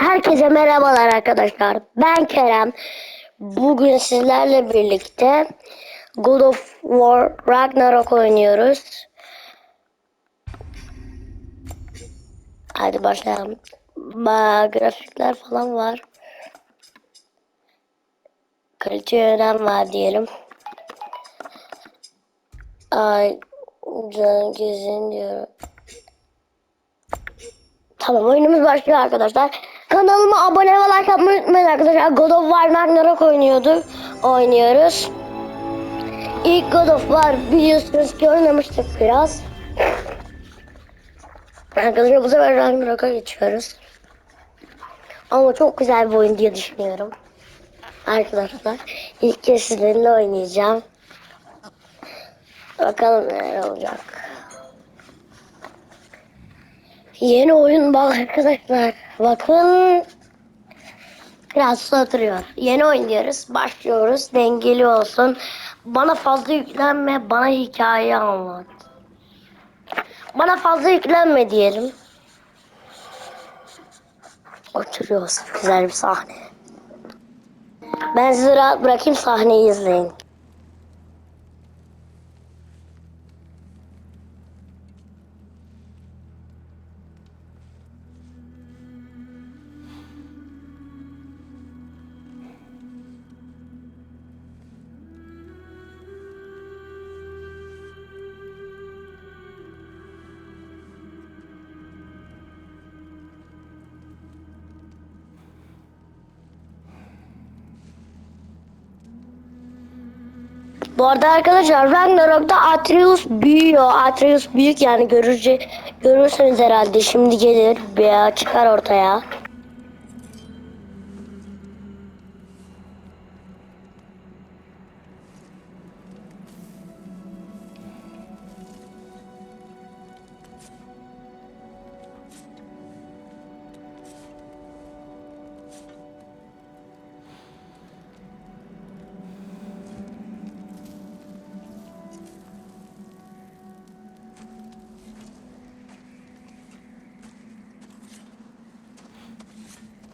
Herkese merhabalar arkadaşlar. Ben Kerem. Bugün sizlerle birlikte God of War Ragnarok oynuyoruz. Hadi başlayalım. Ba grafikler falan var. Kalite önem var diyelim. Ay canım gezin diyor. Tamam oyunumuz başlıyor arkadaşlar. Kanalıma abone ve like atmayı unutmayın arkadaşlar. God of War Ragnarok oynuyorduk. Oynuyoruz. İlk God of War biliyorsunuz ki oynamıştık biraz. Arkadaşlar bu sefer Ragnarok'a geçiyoruz. Ama çok güzel bir oyun diye düşünüyorum. Arkadaşlar ilk kez sizinle oynayacağım. Bakalım neler olacak. Yeni oyun bak arkadaşlar. Bakın. Biraz oturuyor. Yeni oynuyoruz. Başlıyoruz. Dengeli olsun. Bana fazla yüklenme. Bana hikaye anlat. Bana fazla yüklenme diyelim. Oturuyoruz. Güzel bir sahne. Ben sizi rahat bırakayım sahneyi izleyin. Bu arada arkadaşlar Ragnarok'ta Atreus büyüyor. Atreus büyük yani görürce görürsünüz herhalde. Şimdi gelir veya çıkar ortaya.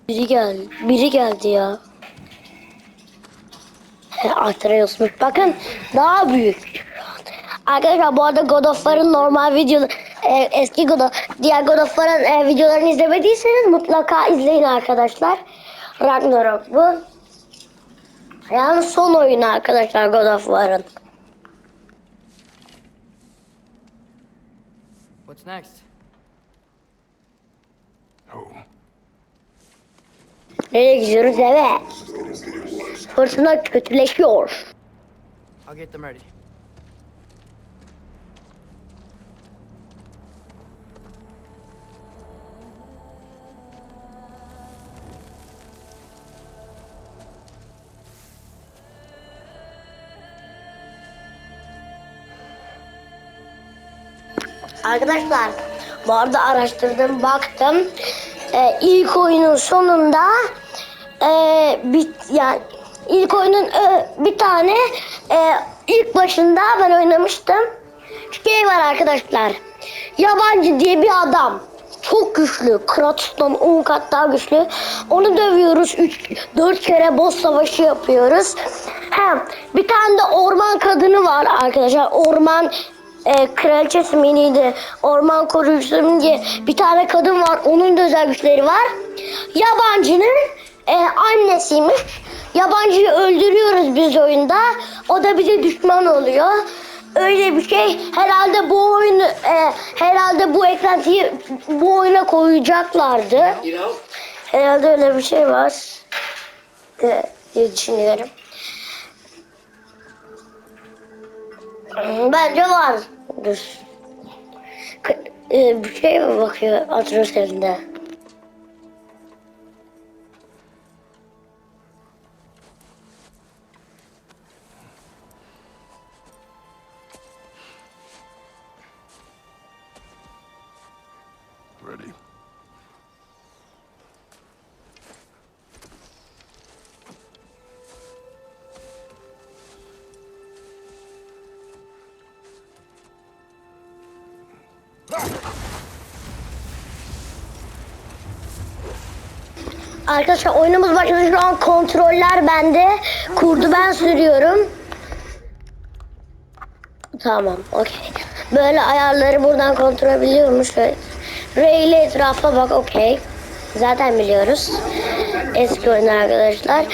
Biri geldi. Biri geldi ya. Atreus'muş. Bakın daha büyük. Arkadaşlar bu arada God of War'ın normal video e, eski God of, diğer God of War'ın e, videolarını izlemediyseniz mutlaka izleyin arkadaşlar. Ragnarok bu. Yani son oyunu arkadaşlar God of War'ın. What's next? Nereye gidiyoruz eve? Fırtına kötüleşiyor. I'll get them ready. Arkadaşlar bu arada araştırdım baktım. Ee, ilk oyunun sonunda e, bir yani ilk oyunun e, bir tane e, ilk başında ben oynamıştım. Şey var arkadaşlar. Yabancı diye bir adam. Çok güçlü. Kratos'tan 10 kat daha güçlü. Onu dövüyoruz. 3 4 kere boss savaşı yapıyoruz. Hem bir tane de orman kadını var arkadaşlar. Orman e, kraliçesi mi neydi? Orman koruyucusu mu diye bir tane kadın var. Onun da özel güçleri var. Yabancının e, annesiymiş. Yabancıyı öldürüyoruz biz oyunda. O da bize düşman oluyor. Öyle bir şey. Herhalde bu oyunu e, herhalde bu eklentiyi bu oyuna koyacaklardı. Herhalde öyle bir şey var. E, diye düşünüyorum. Bence vardır. K- e, bir şey mi bakıyor Atros elinde? ready. Arkadaşlar oyunumuz başladı. Şu an kontroller bende. Kurdu ben sürüyorum. Tamam, okey. Böyle ayarları buradan kontrol edebiliyormuş. Ray ile etrafa bak, okey. Zaten biliyoruz. Eski oyun arkadaşlar.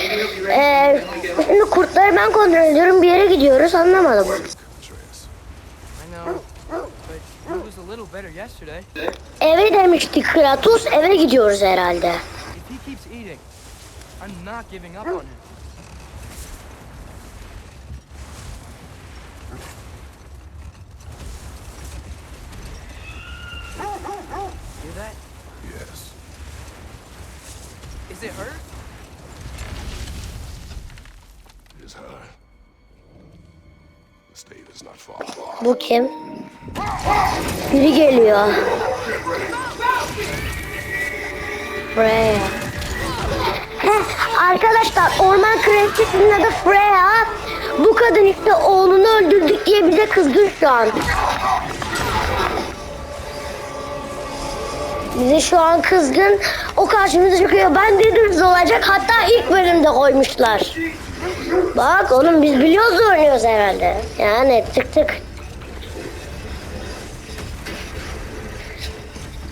Ee, şimdi kurtları ben kontrol ediyorum. Bir yere gidiyoruz. Anlamadım. Eve demiştik Kratos. Eve gidiyoruz herhalde. Not giving up on him. Hear that? Yes. Is it her? It is her. The state is not far. Bu kim? Biri geliyor. Freya. Arkadaşlar orman kraliçesinin adı Freya. Bu kadın işte oğlunu öldürdük diye bize kızgın şu an. Bize şu an kızgın. O karşımıza çıkıyor. Ben de dürüst olacak. Hatta ilk bölümde koymuşlar. Bak oğlum biz biliyoruz oynuyoruz herhalde. Yani tık tık.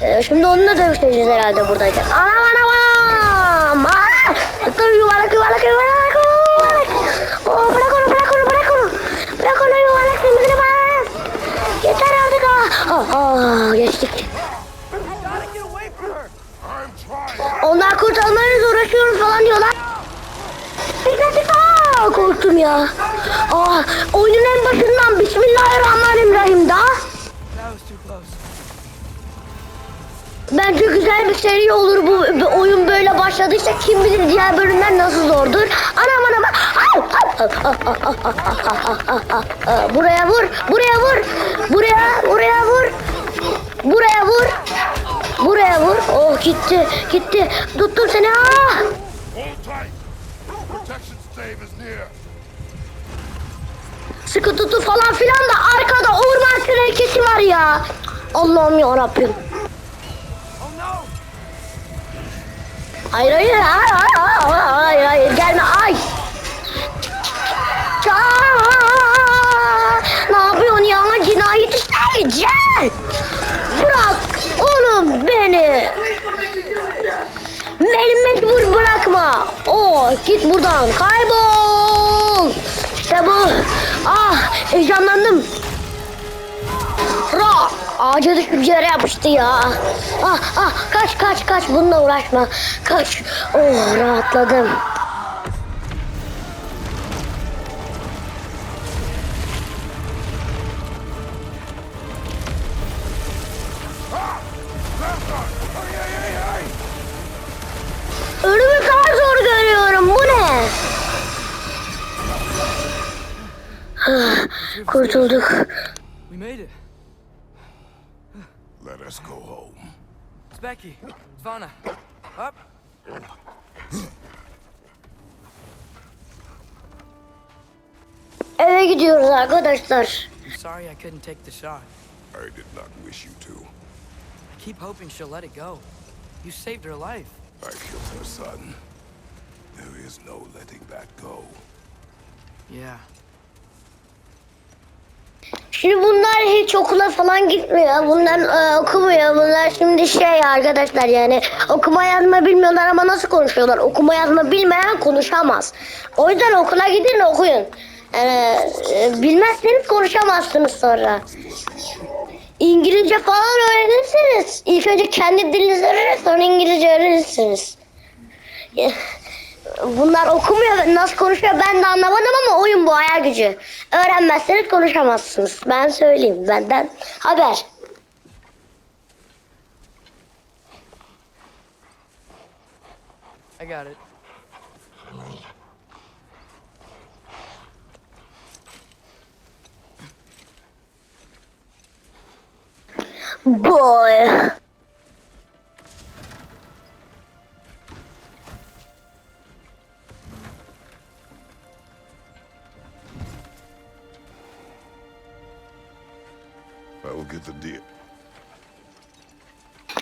Ee, şimdi onunla dövüşeceğiz herhalde buradayken. Anam anam anam. Yuvarlak yuvarlak yuvarlak yuvarlak. Oo, bırak onu bırak onu bırak onu. Bırak onu yuvarlak temizle bas. Yeter artık ha. Aa, aa, geçtik. Onlar kurtarmayla uğraşıyoruz falan diyorlar. Dikkat. Aa, korktum ya. Aa, oyunun en başından Bismillahirrahmanirrahim daha. Bence güzel bir seri olur bu, bu oyun böyle başladıysa kim bilir diğer bölümler nasıl zordur. Anam anam. Buraya vur, buraya vur. Buraya, buraya vur. Buraya vur. Buraya vur. Oh gitti, gitti. Tuttum seni. Ah! Sıkı tutu falan filan da arkada orman kraliçesi var ya. Allah'ım ya Rabbim. Hayır hayır hayır hayır hayır, hayır, gelme ay. Aa, ne yapıyorsun ya cinayet işleyeceksin. Bırak oğlum beni. Beni mecbur bırakma. Oo, git buradan kaybol. İşte bu. Ah heyecanlandım. Ağaca düşüp yere yapıştı ya. Ah ah kaç kaç kaç bununla uğraşma. Kaç. Oh rahatladım. Ölümü daha zor görüyorum. Bu ne? Ah, Kurtulduk. We made it. Let us go home. It's Becky. Svana. Up. Eve gidiyoruz arkadaşlar. I'm sorry I couldn't take the shot. I did not wish you to. I keep hoping she'll let it go. You saved her life. I killed her son. There is no letting that go. Yeah. Şimdi bunlar hiç okula falan gitmiyor. Bunlar e, okumuyor. Bunlar şimdi şey arkadaşlar yani okuma yazma bilmiyorlar ama nasıl konuşuyorlar? Okuma yazma bilmeyen konuşamaz. O yüzden okula gidin okuyun. Yani, e, bilmezseniz konuşamazsınız sonra. İngilizce falan öğrenirsiniz. İlk önce kendi dilinizi öğrenin sonra İngilizce öğrenirsiniz. Bunlar okumuyor, nasıl konuşuyor ben de anlamadım ama oyun bu hayal gücü. Öğrenmezseniz konuşamazsınız. Ben söyleyeyim benden haber. I got it. Boy. The deer.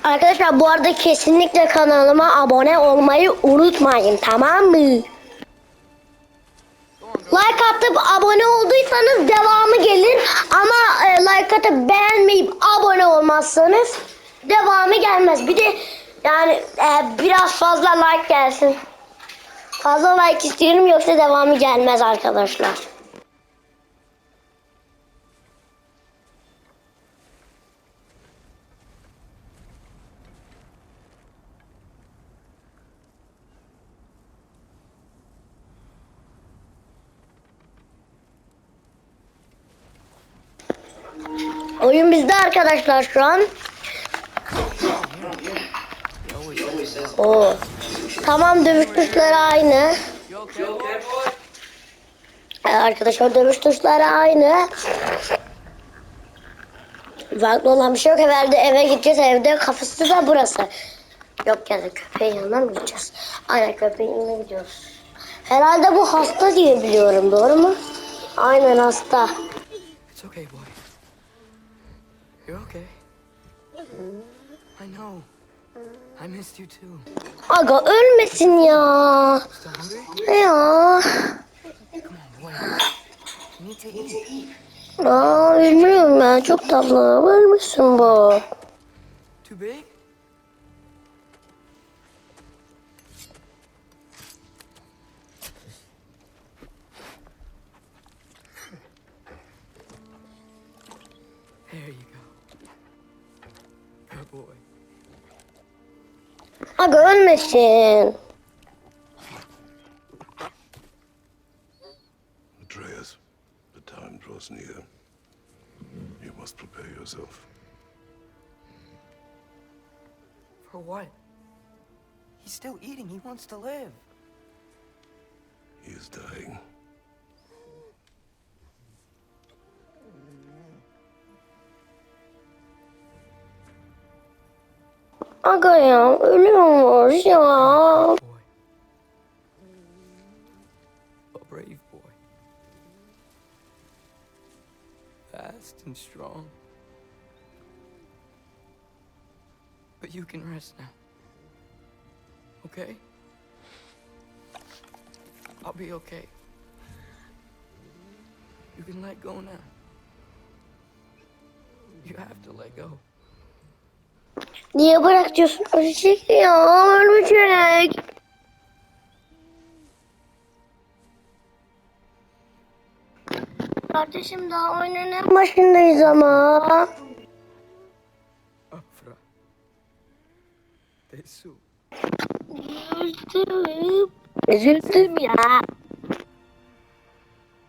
Arkadaşlar bu arada kesinlikle kanalıma abone olmayı unutmayın tamam mı? Like atıp abone olduysanız devamı gelir ama e, like atıp beğenmeyip abone olmazsanız devamı gelmez. Bir de yani e, biraz fazla like gelsin. Fazla like istiyorum yoksa devamı gelmez arkadaşlar. Oyun bizde arkadaşlar şu an. Oo. Tamam dövüş tuşları aynı. Ee, Arkadaşlar dövüş tuşları aynı. Farklı olan bir şey yok. Herhalde eve gideceğiz. Evde kafası da burası. Yok ya da köpeğin yanına mı gideceğiz? Aynen köpeğin yanına gidiyoruz. Herhalde bu hasta diye biliyorum. Doğru mu? Aynen hasta. It's okay, boy. You're okay. I know. I missed you too. Aga ölmesin ya. Ya. Aa, bilmiyorum ya. Çok tatlı. Ölmesin bu. Too big? Aga ölmesin. Atreus, the time draws near. You must prepare yourself. For what? He's still eating. He wants to live. He is dying. Aga ya ölüyormuş ya. Boy. A brave boy. Fast and strong. But you can rest now. Okay? I'll be okay. You can let go now. You have to let go. Niye bırak diyorsun? Ölecek ya ölmeyecek. Kardeşim daha oyunun en başındayız ama. Afra. Tesu. Üzüldüm. Üzüldüm ya.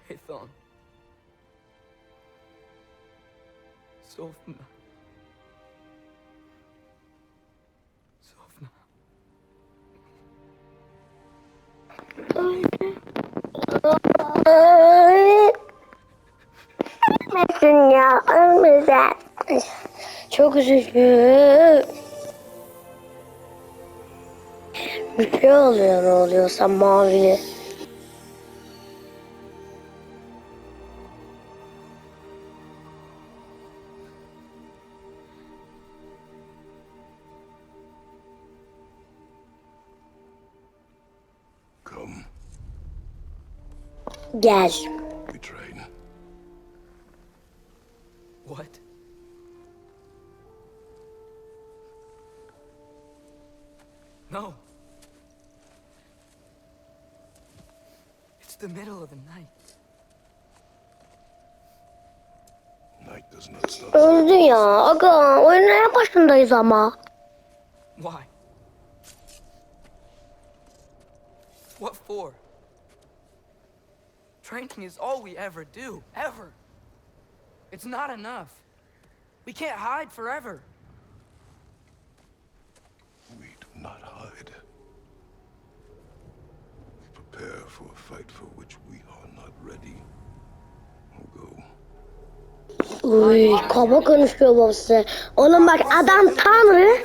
Sofna. Sofna. Ölmesin ya ölmesin. Çok üzüldüm. Bir şey oluyor ne oluyorsa mavili. Come, Gel. What? No. It's the middle of the night. Night does not stop. Öldü ya. Aga oyunun en başındayız ama. Why? What for? Training is all we ever do, ever. It's not enough. We can't hide forever. We do not hide. We prepare for a fight for which we are not ready. Go. Uy kaba konuşuyor babası. Oğlum bak adam tanrı.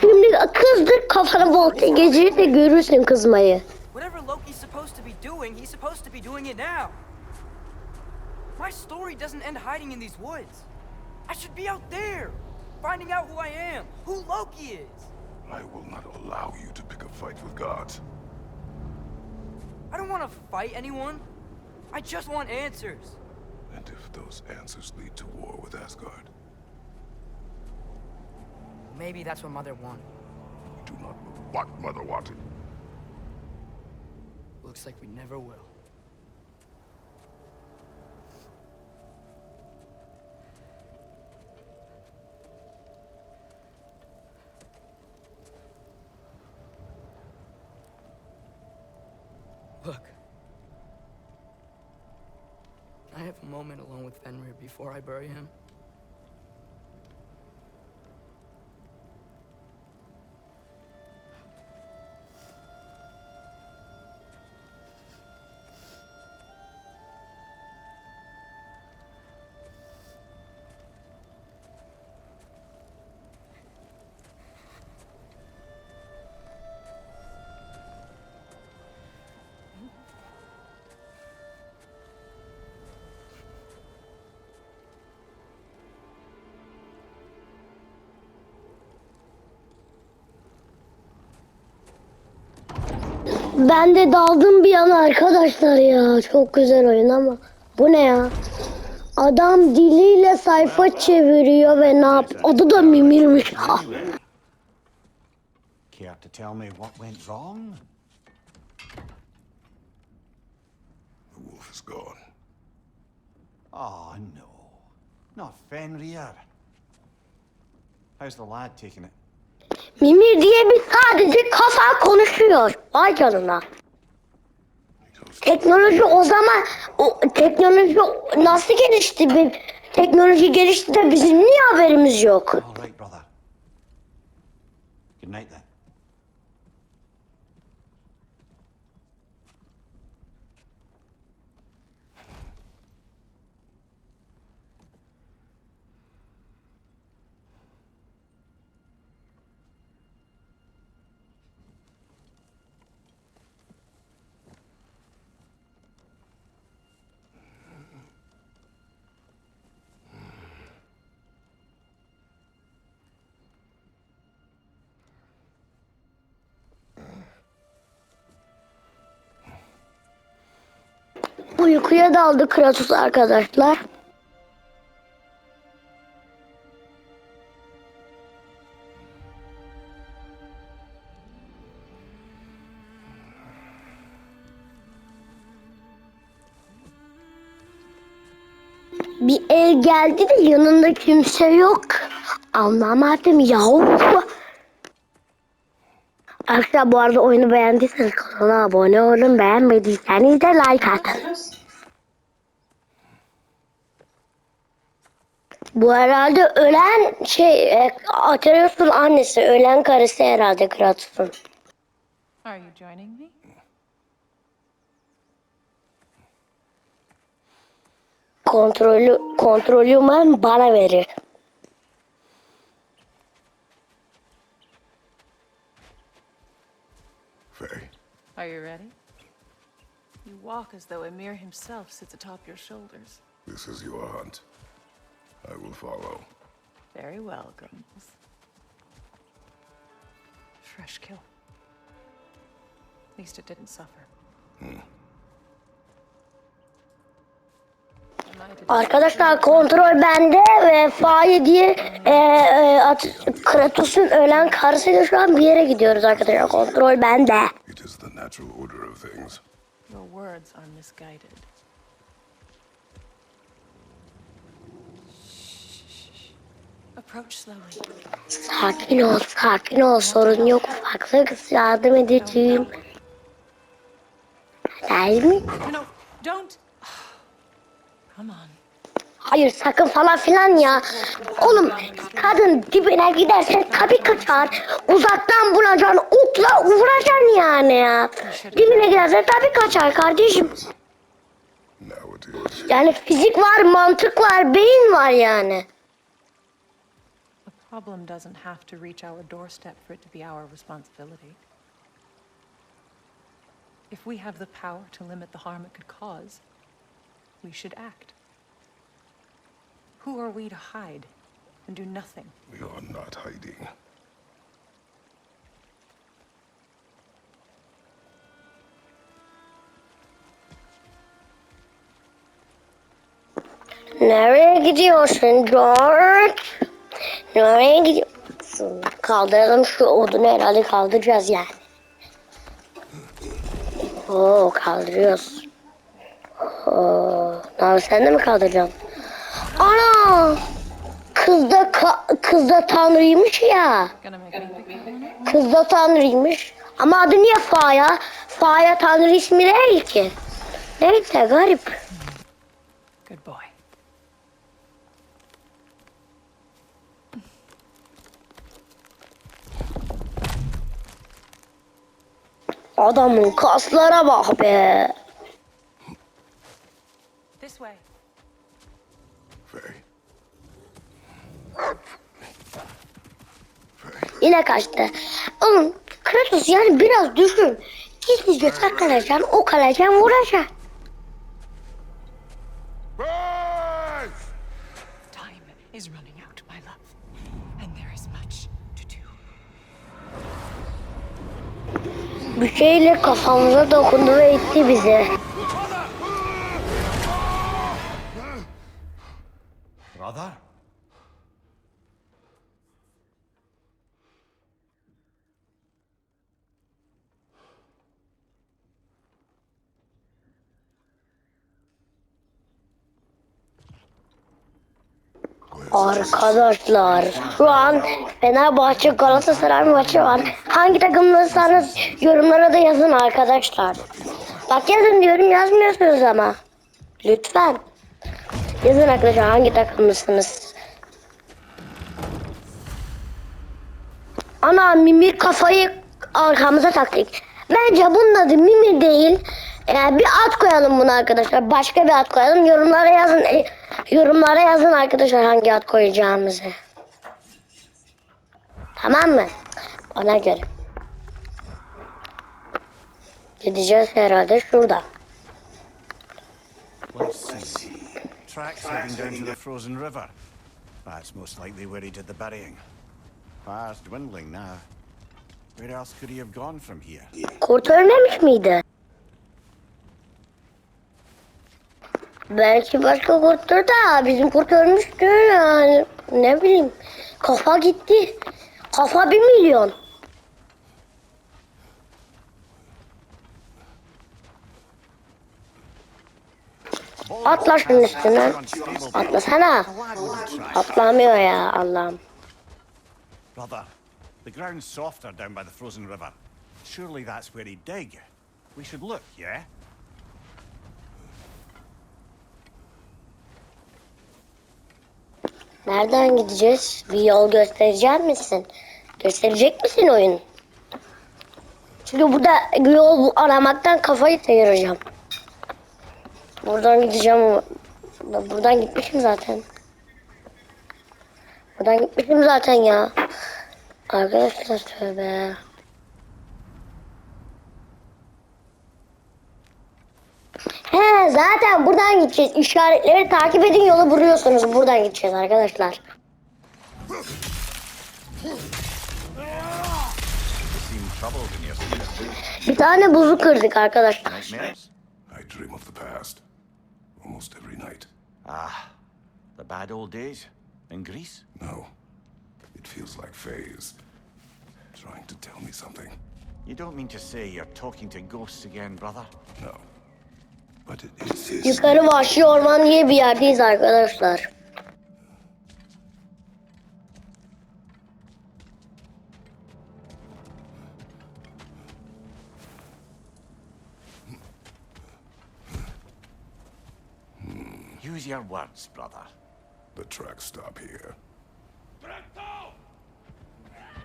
Şimdi kızdı kafanı volta geceyi de görürsün kızmayı. Whatever Loki's supposed to be doing, he's supposed to be doing it now. My story doesn't end hiding in these woods. I should be out there, finding out who I am, who Loki is. I will not allow you to pick a fight with gods. I don't want to fight anyone. I just want answers. And if those answers lead to war with Asgard, Maybe that's what Mother wanted. we do not know what Mother wanted. Looks like we never will. Look. I have a moment alone with Fenrir before I bury him. Ben de daldım bir an arkadaşlar ya. Çok güzel oyun ama. Bu ne ya? Adam diliyle sayfa çeviriyor ve ne yap? Adı da Mimir'miş. Care to tell me what went wrong? The wolf is gone. No. Not Fenrir. How's the lad taking it? Mimir diye bir sadece kafa konuşuyor. Vay canına. Teknoloji o zaman o teknoloji nasıl gelişti? Bir teknoloji gelişti de bizim niye haberimiz yok? All right, brother. Good night then. Uykuya daldı Kratos arkadaşlar. Bir el geldi de yanında kimse yok. Anlamadım yahu. Arkadaşlar bu arada oyunu beğendiyseniz kanala abone olun. Beğenmediyseniz de like atın. Bu herhalde ölen şey e, Atreus'un annesi. Ölen karısı herhalde Kratos'un. Are you joining me? Kontrolü, kontrolü ben bana verir. Faye, Are you ready? You walk as though Emir himself sits atop your shoulders. this is your hunt. I will follow. Very well, Grumbles. Fresh kill. At least it didn't suffer. To Arkadaşlar kontrol bende ve Faye diye e, e, At- Kratos'un ölen karısıyla şu an bir yere gidiyoruz arkadaşlar. Kontrol bende. It is the natural order of things. Your words are misguided. Sakin ol, sakin ol. Sorun yok. Ufaksa kız yardım edeceğim. Değil mi? No, don't. Come on. Hayır sakın falan filan ya. Oğlum kadın dibine gidersen tabii kaçar. Uzaktan bulacaksın, okla vuracaksın yani ya. Dibine gidersen tabii kaçar kardeşim. Yani fizik var, mantık var, beyin var yani. A problem doesn't have to reach our doorstep for it to be our responsibility. If we have the power to limit the harm it could cause, we should act. Who are we to hide? and do nothing. We are not hiding. Nereye gidiyorsun George? Nereye gidiyorsun? Kaldıralım şu odunu herhalde kaldıracağız yani. Oo kaldırıyoruz. Oo, yapayım, sen de mi kaldıracaksın? Ana! Kız da, ka- kız da tanrıymış ya. Kız da tanrıymış. Ama adı niye Faya? Faya tanrı ismi değil ki. Neyse garip. Good boy. Adamın kaslara bak be. This way. Faye. Yine kaçtı. Oğlum Kratos yani biraz düşün. Gizlice saklanacaksın, o kalacaksın, vuracaksın. Faye! Time is running out, my love. And there is much to do. Bir şeyle kafamıza dokundu ve itti bizi. Brother? Arkadaşlar şu an Fenerbahçe Galatasaray maçı var. Hangi takımlıysanız yorumlara da yazın arkadaşlar. Bak yazın diyorum yazmıyorsunuz ama. Lütfen. Yazın arkadaşlar hangi takımlısınız. Ana Mimir kafayı arkamıza taktık. Bence bunun adı Mimir değil. Ee, bir at koyalım buna arkadaşlar. Başka bir at koyalım. Yorumlara yazın. E, yorumlara yazın arkadaşlar hangi at koyacağımızı. Tamam mı? Ona göre. Gideceğiz herhalde şurada. Let's see. Tracks heading down to the frozen river. That's most likely where he did the burying. Fire's dwindling now. Where else could he have gone from here? Kurt ölmemiş miydi? Belki başka kurttur da bizim kurt ölmüştür yani. Ne bileyim. Kafa gitti. Kafa bir milyon. Atla şunun üstüne. Atlasana. Atlamıyor ya Allah'ım. Brother, the ground's softer down by the frozen river. Surely that's where he'd dig. We should look, yeah? Nereden gideceğiz? Bir yol gösterecek misin? Gösterecek misin oyun? Çünkü burada yol aramaktan kafayı sıyıracağım. Buradan gideceğim. Buradan gitmişim zaten. Buradan gitmişim zaten ya. Arkadaşlar tövbe. Zaten buradan gideceğiz. İşaretleri takip edin yolu buluyorsunuz. Buradan gideceğiz arkadaşlar. Bir tane buzu kırdık arkadaşlar. Nightmares? I dream of the past. Almost every night. Ah, the bad old days in Greece? No. It feels like Faye is trying to tell me something. You don't mean to say you're talking to ghosts again, brother? No. But it is his. Yukarı vahşi orman diye bir yerdeyiz arkadaşlar. Use your words, brother. The tracks stop here.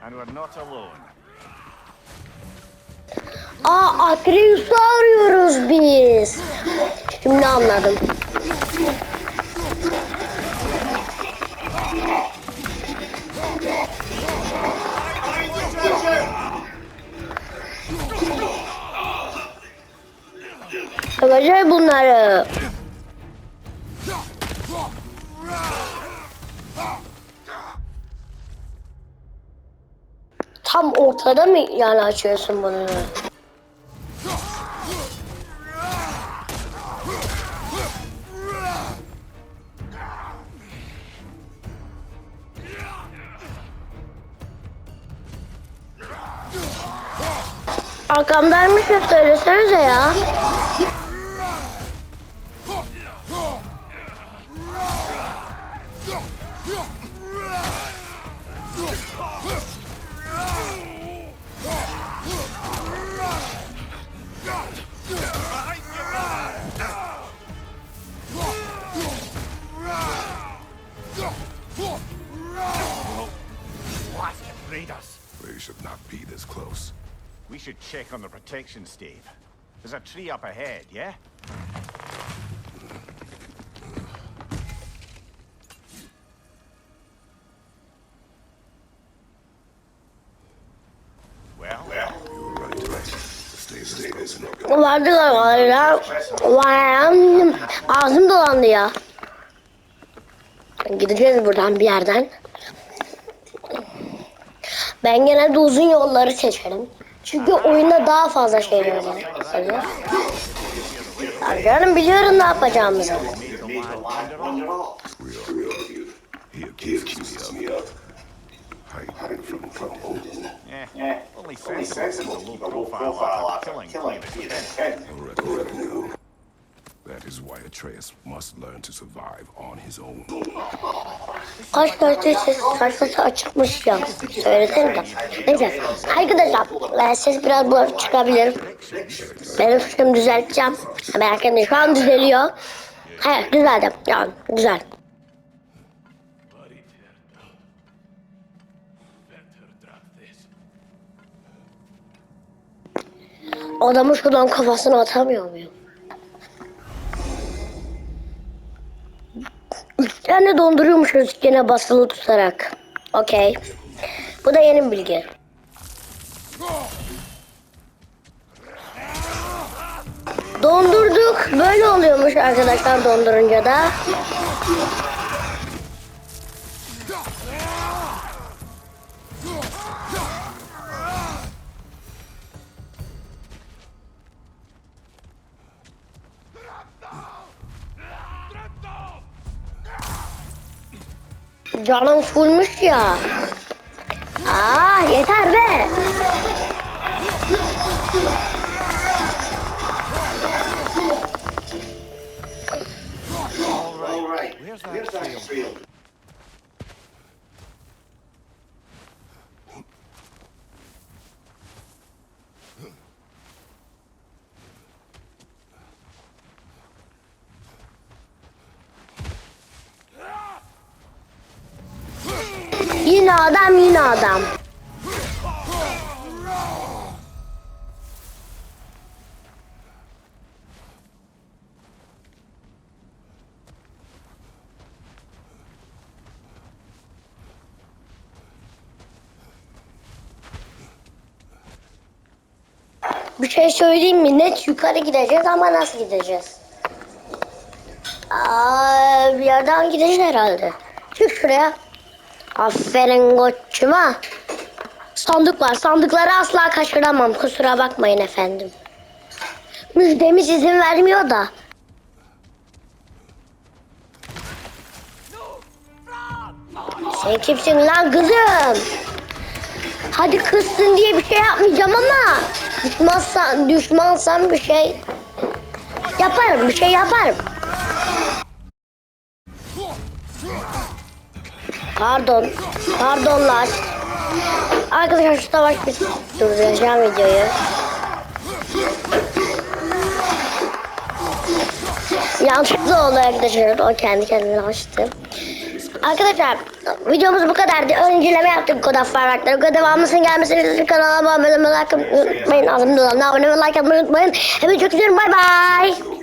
And we're not alone. Aa Atreus'u arıyoruz biz. Şimdi anladım. Savaşır bunları. Tam ortada mı yani açıyorsun bunu? Arkamdaymış ya söylesenize ya. Protection stave. There's a tree up ahead, yeah? Well, well, You were right. The is. Vay, Ağzım dolandı ya. Gideceğiz buradan bir yerden. Ben genelde uzun yolları seçerim. Çünkü oyunda daha fazla şey var. Ya canım biliyorum ne yapacağımızı. Eh, only sensible to the low profile after killing is why Atreus must learn to survive on his own. Kaç ses sayfası açıkmış ya. Söylesene de. Neyse. Arkadaşlar ben ses biraz bulanık çıkabilir. Benim fikrimi düzelteceğim. Merak etmeyin şu an düzeliyor. Evet düzeldim. Yani güzel. Adamı şuradan kafasına atamıyor muyum? Tane donduruyormuşuz yine basılı tutarak. Okey. Bu da yeni bilgi. Dondurduk. Böyle oluyormuş arkadaşlar dondurunca da. Canım fullmuş ya. Aa yeter be. Yine adam yine adam. Bir şey söyleyeyim mi? Net yukarı gideceğiz ama nasıl gideceğiz? Aa, bir yerden gideceğiz herhalde. Çık şuraya. Aferin koçuma. Sandık var. Sandıkları asla kaçıramam. Kusura bakmayın efendim. Müjdemiz izin vermiyor da. Sen kimsin lan kızım? Hadi kızsın diye bir şey yapmayacağım ama düşmansan, düşmansan bir şey yaparım, bir şey yaparım. Pardon, pardonlar. Arkadaşlar şu savaş bir durduracağım videoyu. Yanlışlıkla oldu arkadaşlar. O kendi kendine açtı. Arkadaşlar videomuz bu kadardı. Öncüleme yaptık God of. God devamlısının gelmesini için kanala abone olmayı like unutmayın. Ağzımda abone olmayı like unutmayın. Hepinizi çok seviyorum. Bay bay.